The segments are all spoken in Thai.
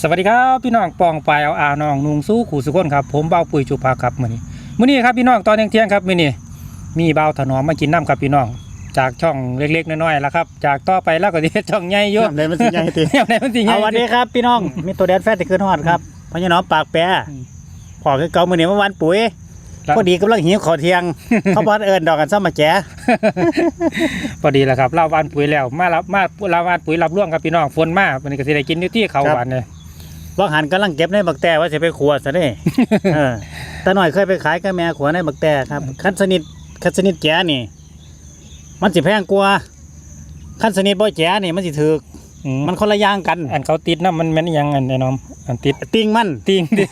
สวัสดีครับพี่น้องปองปลายเอาอาน้องนุงสู้ขู่สุขคนครับผมเบาปุ๋ยจุภาครับมื้อนี้มื้อนี้ครับพี่น้องตอนเที่ยงๆครับมื้อนี้มีเบาถนอมมากินน้ำครับพี่น้อง จากช่องเล็กๆน้อยๆแล้วครับจากต่อไปแล้วก็สิเฮ็ดช่องใหญ่อยู่ทำได้มันสิใหญ่ติเฮ็ดได้มันสิใหญ่เอาวันนี้ครับพี่น้องมีตัวแดนแฟตที่ขึ้นฮอดครับพญาน้อมปากแปรอืมพอคือเก่ามื้อนี้เมื่อวานปุ๋ยครับพอดีกำลังหิวขอเที่ยง เขาบ่เอิ้นดอกกันซ้ำมาแจ๋พอดีแล้วครับลาวานปุ๋ยแล้ว มารับมาลาวานปุ๋ยรับร่วงครับพี่น้องฝนมาวันนี้ก็สิได้กินอยู่ที่เขาหวานเลย ว่างหันกำลังเก็บในบักแต่ว่าสิไปขัวซะเด้ เออตาหน่อยเคยไปขายกับแม่ขัวในบักแต่ครับ คันสนิทคันสนิทแจ๋นี่ มันสิแพงกว่าคันสนิทบ่แจ๋นี่มันสิถูกอืมมันคนละอย่างกัน อันเขาติดนะมันแม่นอิหยังอันไอ้น้องอันติด ติงมัน ติงดิ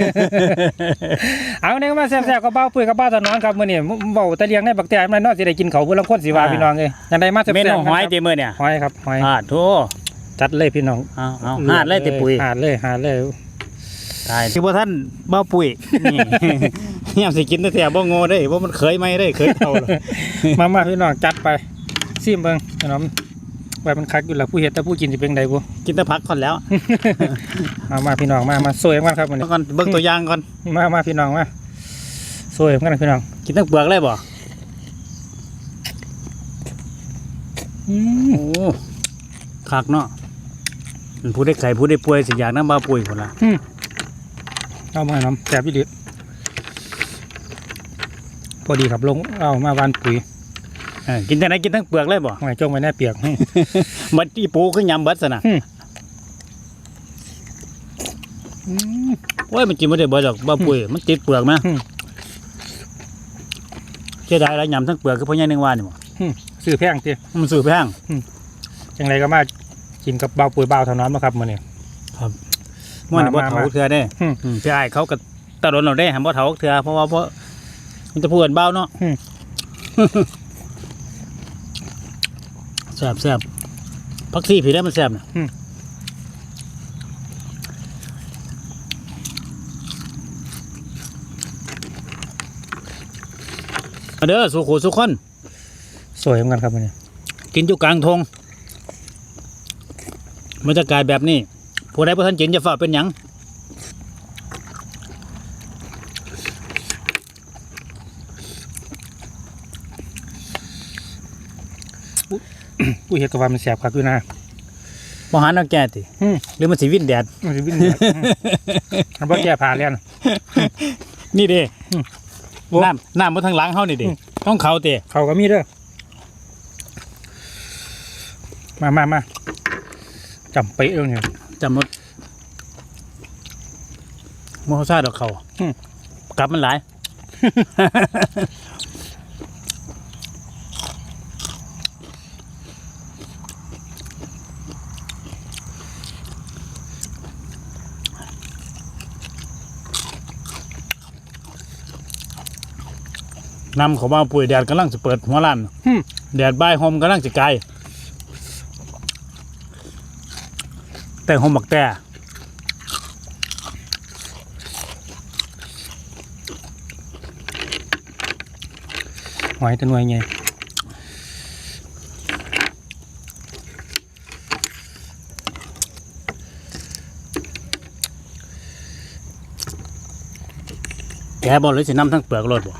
เอาเนี่ยมาแซ่บๆกับเบ้าปุ๋ยกับเบ้าตะนอนครับมื้อนี้เว้าตะเลียงในบักแต่มันเนาะสิได้กินเขาวผู้ลางคนสิว่าอ่า พี่น้องเอ้ยยังได้มาแซ่บๆเมนูหอยกันติมื้อเนี่ยครับหอยครับหอย อ่าโธ่ จัดเลยพี่น้องเอาเอาหาดเลยติปุ๋ยหาดเลยหาดเลยตายที่ว่าท่านเบ้าปุ๋ยนี่ยามสิกินแต่แถวบ่โง่ได้ว่ามันเคยไหมได้เคยเท่าเลยมามาพี่น้องจัดไปซิมเบิ่งพี่น้องไว้มันคักอยู่แล้วผู้เฮ็ดแต่ผู้กินสิเป็นไดบ่กินแต่พักก่อนแล้วมามาพี่น้องมามาสวยกันครับมื้อนี้ก่อนเบิ่งตัวอย่างก่อนมามาพี่น้องมาสวยกันพี่น้อง กินทั้งเปลือกเลยบ่อืมโอ้คักเนาะมัน ผู้ได้ไข่ผู้ได้ป่วยสิอยากน้ำบ้าปุ๋ยคนละเอามาให้น้ำแซ่บอีหลีพอดีครับลงเอามาวานปุ๋ยเออกินแต่ไหนกินทั้งเปลือกเลยบ่หอยจงไว้แน่เปียกบัดอีปูคือยำเบิดซะนะอืมโอ้ยมันกินบ่ได้เบิดดอกบ้าปุ๋ยมันติดเปลือกมาอืมเสียดายแล้วยำทั้งเปลือกคือพ่อใหญ่นึงว่านี่บ่ซื้อแพงติมันซื้อแพงจังไรก็มา กินกับเบาปุ๋ยเบาเท่านั้นมาครับมื้อนี้มันบ่มามาเฒ่าเทื่อได้อืม อืมพี่อ้ายเขาก็ตะโดนเราได้หำบ่เฒ่าเทื่อเพราะว่าเพราะมันจะพูดกันเบาเนาะอืม แซ่บแซ่บพักซี่ผีได้มันแซ่บนะมาเด้อสุขุสุขคน สวยเหมือนกันครับมื้อนี้กินอยู่กลางทง บรรยากาศแบบนี้ผู้ใดผู้ท่านกินจะฝ่าเป็นหยังผู้เฮ็ดก็ว่ามันแซ่บครับอยู่นะมหานักแก่ติอืมหรือมันสีวินแดด มันสิวิ่งเนี่ยมันบ่แก้ผ่าแล้วนะนี่เด้อืมโอ้ น้ำน้ำมาทางหลังเขานี่เด้อืมต้องเขาเตะเขาก็มีเด้อมามามา จำเป๊ะเลยเนี่ยจำหมดโมซาดอกเขาอืมกลับมันหลาย นำเขามาปุ๋ยแดดกำลังจะเปิดหัวล้านอืมแดดบ่ายโฮมกำลังจะไกล แต่โฮมบักแต่หอยตะนวยไงแกบอกเลยสิน้ำทั้งเปลือกรถบ่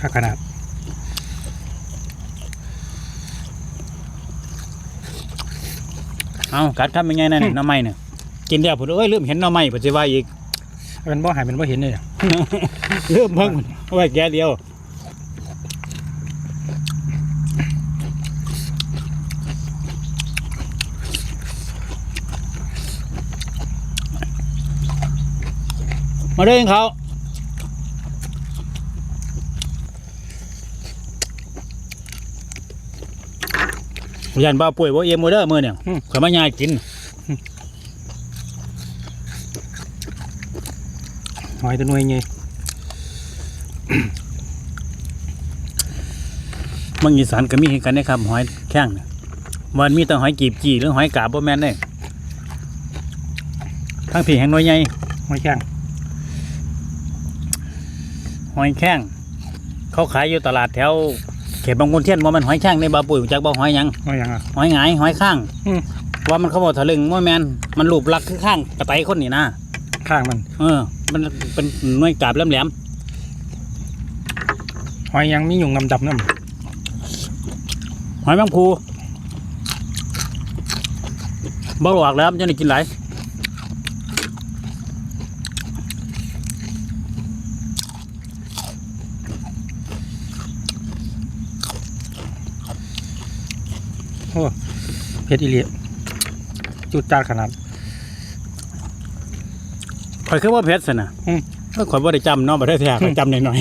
ถ้าขนาด เอากัดครับเป็นไงนั่นอืน่ะมหน้ำไม้เนี่ยกินเดียวผมเอ้ยลืมเห็นหน้ำไม้ปัจจุบันอีกมันบ่หายมันบ่เห็นเลยอะเริ่มเพิ่งเอาไว้แกเดียวมาเด้อเขา ยันบ้าป่วยว่าเอ็มโมเดอร์มือเนี่ยข่อยมายายกินหอยแตะหน่วยไงบางอีสานก็มีให้กันนะครับหอยแข้งเนี่ยวันมีแต่หอยกีบจีหรือหอยกาบบ่แม่นเด้ทั้งผีแห่งน้อยใหญ่หอยแข้งหอยแข้งเขาขายอยู่ตลาดแถว เขตบางคนเทียนว่ามันหอยแข้งในบาปุ๋ยจากบ่หอยหยังว่าอย่างอะ หอยหงายหอยข้างอืม ว่ามันเขาบอกทะลึงว่าแมนมันรูปลักษณ์คือข้างกระไตคนนี่นะข้างมัน เออ มันเป็นหน่วยกาบแหลมหอยยังมีหยุ่งดำๆน้ๆหอยแมงภูบ่หลอกแล้วมันจะได้กินหลาย ผ็ดอีเลียจุดจานขนาด ข่อยคือว่าเพชรสินะอืมเออข่อยว่าได้จำเนาะบ่ได้แท้ข่อยจำหน่อย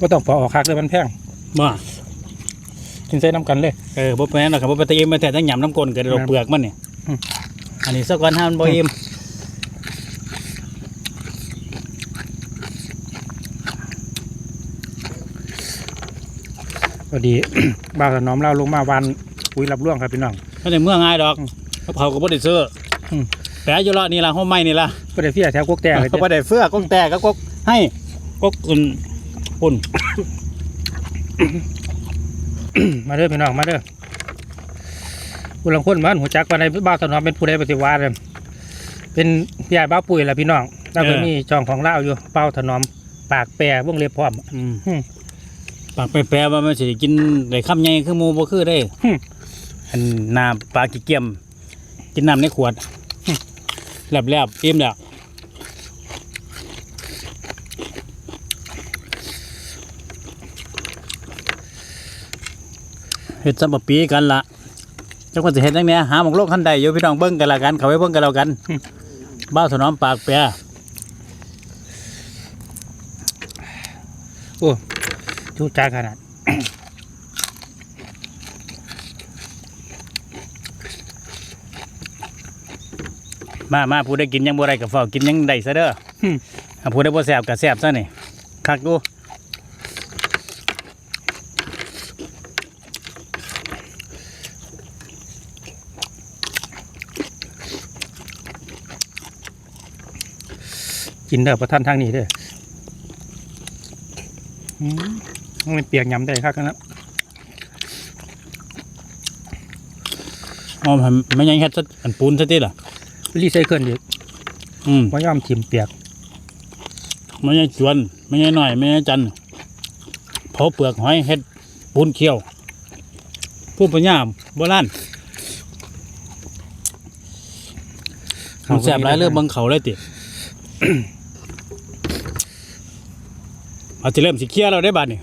ก็ต้องปอกออกคักเลยมันแพงๆบ่กินใส่น้ำกันเลย เออบ่แม่นหรอกครับบ่ไปตะเอ็มมาแต่ทั้งหยำน้ำกลนกับดอกเปลือกมันนี่อืม อันนี้สักวันห้ามันบ่เอ็ม พอดี บ่าวถนอมเล่าลงมาวันปุ๋ยรับร่วงครับพี่น้องไม่ได้เมื่อง่ายดอกอืมเขาเผาก็บ่ได้ซื้ออมแปะอยู่ละนี่ล่ะห้องไม้นี่ล่ะก็ได้เฟี้ยแถวกกแต่เลยเขาบ่ได้เฟื่อกกแต่ก็กกให้กกอุ่นปุ่นมาเด้อพี่น้องมาเด้อผู้ลังคนมันหัวจักว่าในบ่าวถนอมเป็นผู้ใดปฏิวัติเลยเป็นพี่ใหญ่บ้าวปุ๋ยแหละพี่น้องแล้วก็มีช่องของเล่าอยู่บ่าวถนอมปากแปรวงเล็บพร้อม อืมอืม ปากไปแปลว่ามันสิกินได้คำใหญ่คือหมูบ่คือได้อืมอันน้ำปลากี่เกียม กินน้ำในขวดแลบๆอิ่มแล้วเฮ็ดซัมปีกันละจักว่าสิเฮ็ดจังได๋หาหมองโลกคันใดอยู่พี่น้องเบิ่งกันละกัน เขาไว้เบิ่งกันแล้วกัน บ้าวถนอมปากแปรจุ ดจานขนาดมามาผู้ได้กินยังบ่ได้ก็เฝ้ากินยังได้ซะเด้ออืมถ้าผู้ได้บ่แซ่บก็แซ่บซะนี่คักดูกินเด้อประท่านทางนี้เด้ออื มมันเปียกยำได้ครับนะอ๋อมันมันยังเฮ็ดซะอันปูนซะติล่ะรีไซเคิลอีกอืมว่ายอมทิมเปียกมันยังชวนมันยังน้อยมันยังจันเผาเปลือกหอยเฮ็ดปูนเคี่ยว ผู้ปัญญาโบราณมันแซ่บหลายเรื่องบังเขาเลยติ เอาจะเริ่มสิเคลียร์เราได้บัดนี่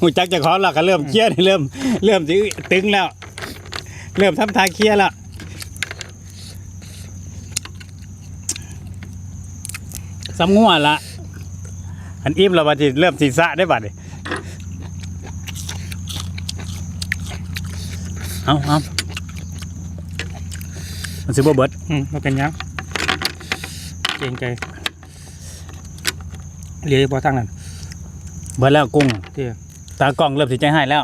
หูจักจะขอเราก็เริ่มเคลียร์นี่เริ่ม เริ่มสิตึงแล้ว เริ่มทำทางเคลียร์แล้วสำงัวละอันอิ่มเราบัดนี้เริ่มสีสะได้บัดนี่เอาเอามันสิบ่เบิดอืมมาเป็นหยังเกรงใจ เหลียบอทางนั้นเบิดแล้วกุ้งเตี้ยตากล้องเริ่มสิใจหายแล้ว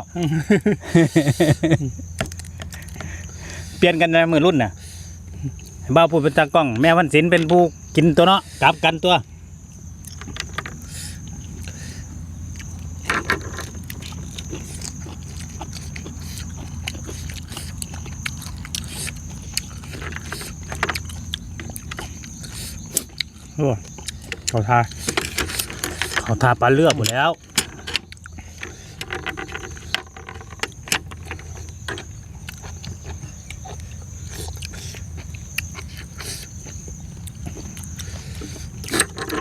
เปลี่ยนกันในมือรุ่นน่ะบ้าวพูดเป็นตากล้อง แม่วันศิลป์เป็นผู้กินตัวเนาะกลับกันตัวโอ้เขาทา เขาทาปลาเลือกหมดแล้ว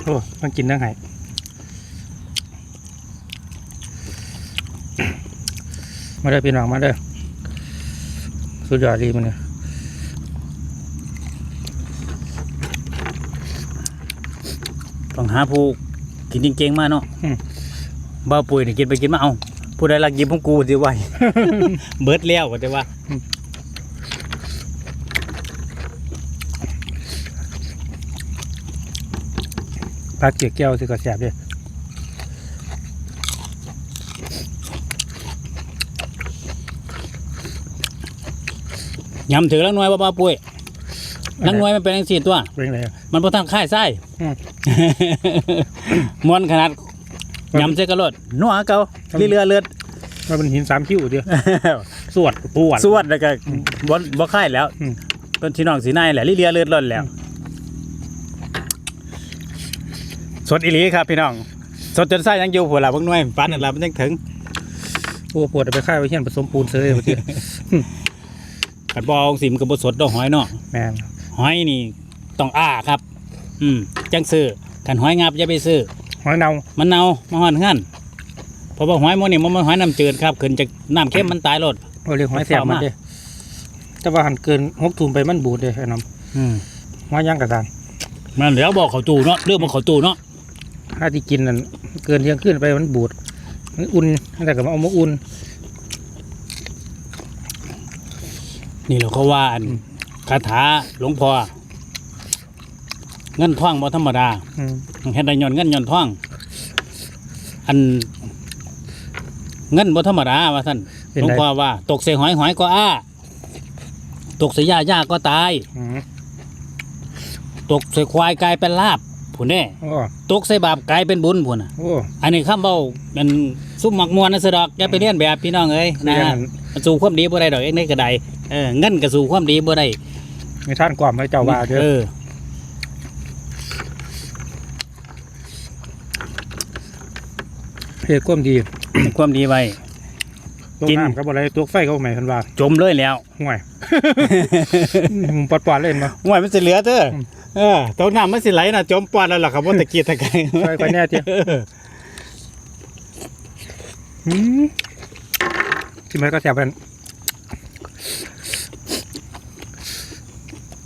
โอ้ต้องกินเรื่องไห้มาเด้อพี่น้องมาเด้อสุดยอดดีมันเนี่ยต้องหาผู้ กินจริงๆมาเนาะบ้าวปุ๋ยนี่กินไปกินมาเอาผู้ใดรักยิ้มของกูสิไว้เบิดแล้วก็จะว่าปลาเกี๊ยวแก้วสิก็แสบเด้อยำถือแล้วหน่วยบ่บ้าวปุ๋ยลังหน่วยมันเป็นจังซี่ตัว เป็นไรมันบ่ทันค่ายไส้อื มมวนขนาดยำใส่กระโดดนัวเก่าลีเรือเลือดมันเป็นหินสามคิ้วเดียวสวดปวดสวดแล้วก็บ่บ่ค่ายแล้วอืมต้นที่น้องสีนายแหละลีเรือเลือดล้นแล้วสดอีหลีครับพี่น้องสดจนไส้ยังอยู่ผัวละเพิ่งหน่วยปานนั่นละมันยังถึงโอ้ปวดเอาไปค่ายไว้เฮียนผสมปูนเซยเมื่อกี้ขัดบองสิมนกับบสดดอกหอยเนาะแมนหอยนี่ต้องอ้าครับ อืมจังซื้อ กันหอยงับอย่าไปซื้อหอยเนามันเน่ามาห่อนเฮือนเพราะว่าหอยหมันนี่มันมันหอยน้ำจืดครับขึ้นจากน้ำเค็มมันตายรดเราเรียกหอยแสบมันเด้แต่ว่าหันเกินหกทุ่มไปมันบูดเด้ไอ้น้อืมำหอยย่างกระดานมันเดี๋ยวบอกเขาตู้เนาะเรื่องมันเขาตู้เนาะถ้าที่กินนั่นเกินเที่ยงคืนไปมันบูดมันอุ่นแต่ก็มาเอามาอุ่นนี่เราก็ว่าอันคาถาหลวงพ่อ เงินท่องบ่ธรรมดาอืมเฮ็ดได้ย้อนเงินย้อนท่องอัน เงินบ่ธรรมดาว่าท่านเป็นหลวงไรพ่อว่า ตกใส่หอยหอยก็อ้า ตกใส่หญ้าหญ้าก็ตาย อืมตกใส่ควายกลายเป็นลาบผู้นเด้โอ้ตกใส่บาปกลายเป็นบุญผู้น่ะ โอ้อันนี้คำเว้ามันซุ่มหมักมวนนะสะดอกอย่าไปเลียนแบบพี่น้องเอ้ยนะเรียนมันสู่ความดีบ่ได้ดอกเองในกระไดเออเงินก็สู่ความดีบ่ได้มีท่านกล่อมให้เจ้าว่าเด้อเออ เพศความดีความดีไว้ตกกินน้ำกับอะไรตัวไฟเขาใหม่คันว่าจมเลยแล้วห่วยมุมปอดๆเล่นมาห่วยมันสิเหลือเด้ออมเออตกน้ำมันสิไหลน่ะจมปอดแล้วล่ะครับบ่ตะกี้ตะไคร้ช่วยไปแน่เตี้ยเอออืมที่มันก็แสบกัน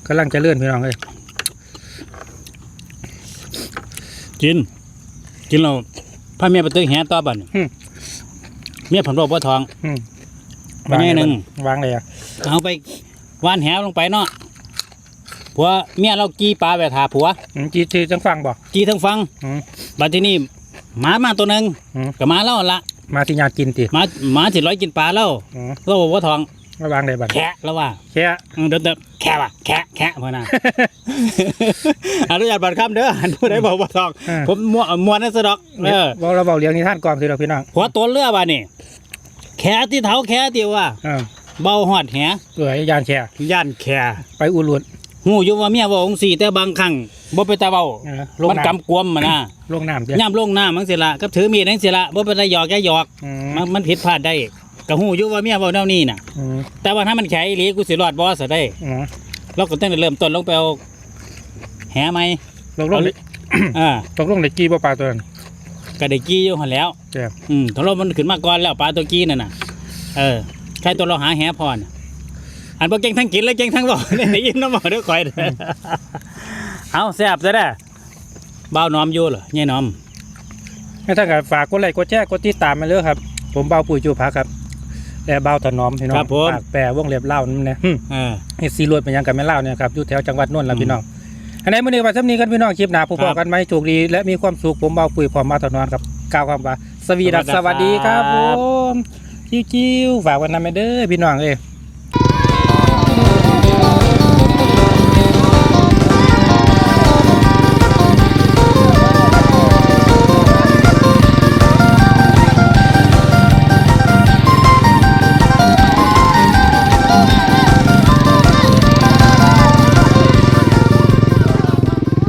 กำลังจะเลื่อนพี่น้องเลยกิน กินแล้ว พาเมียไปตึกแหต่อบัดนี้เมียผมบอกว่าทอง อืมไปแน่หนึ่ง วางเลยอะเอาไปว่านแหลงไปเนาะผัวเมียเรากี้ปลาไปถาผัว อืมจีจีจังฟังบอก กี้ทั้งฟังอืม บัดที่นี่หมามาตัวหนึงอืมก็มาเล่าละมาที่ญาติกินติหมาหมาสิร้อยกินปลาแล้วอืมเราบอกว่าทอง มาวางเลยบัดแคะแล้วว่าแค่เออเดินเดินแคะว่ะแคะแคะพ่อน่ะอนุญาตบัตรคำเด้อหันผู้ใดบอกว่าทองอ่าผมมวนมวนนั่นสะดอกเออบอกเราบอกเลี้ยงนิทานก่อนสิเราพี่น้องหัวตัวเรือบ่านี่แค่ที่เท้าแค่ที่ว่าเออเบาหอดแหเปื่อยยานแค่ย่านแค่ไปอุลุนหูอยู่ว่าเมียเว่าองสี่แต่บางครั้งบ่ไปตาเบาเออลงมันน้กำกวมมานะำลงน้ำเตี้ยย่ำลงน้ำมังสิละกับถือมีดนังสิละบ่ไปตาหยอกแกหยอกอืมมันมันผิดพลาดได้ ก็หูอยู่ว่าเมียเว้าแนวนี้น่ะ อืมแต่ว่าถ้ามันแข็งอีหลีกูสิรอดบ่ซะได้อืมเราก็ต้องเริ่มต้นลงไปเอาแหไหมลงลงอ่าตกลงในกี้บ่ปลาตัวนั้น ก็ได้กี้อยู่หั่นแหล้วแซ่บอืมถ้าเรามันขึ้นมาก่อนแล้วปลาตัวกี้นั่นน่ะ เออใครตัวเราหาแหพรน่ะอันบ่เก่งทั้งกินและเก่งทั้งบอกได้ยินน้ำบอกเด้อคอยเด้อเอาแซ่บซะเด้อบ่าวน้อมอยู่เหรอยายน้อมให้ท่านก็ฝากกดไลค์กดแชร์กดติดตามมาเลยครับ ผมเบาปุ๋ยจูพักครับ แต่เบาถนอมพี่น้องครับผมฝากแปรวงเล็บเล่านั่นนะหึเออเฮ็ดซีรวดเป็นหยังกับแม่เล่าเนี่ยครับอยู่แถวจังหวัดนนท์ละอืมพี่น้องอันไหนมื้อนี้ว่าสำนีกันพี่น้องคลิปหน้าพบครับกันไหมโชคดีและมีความสุขผมเบาปุ๋ยพร้อมมาถนอมครับกล่าวคำว่าสวีดัสสสวัวัสสดีดีคครัรับบผมจิ้วๆฝากวันนั้นไปเด้อพี่น้องเอ้ย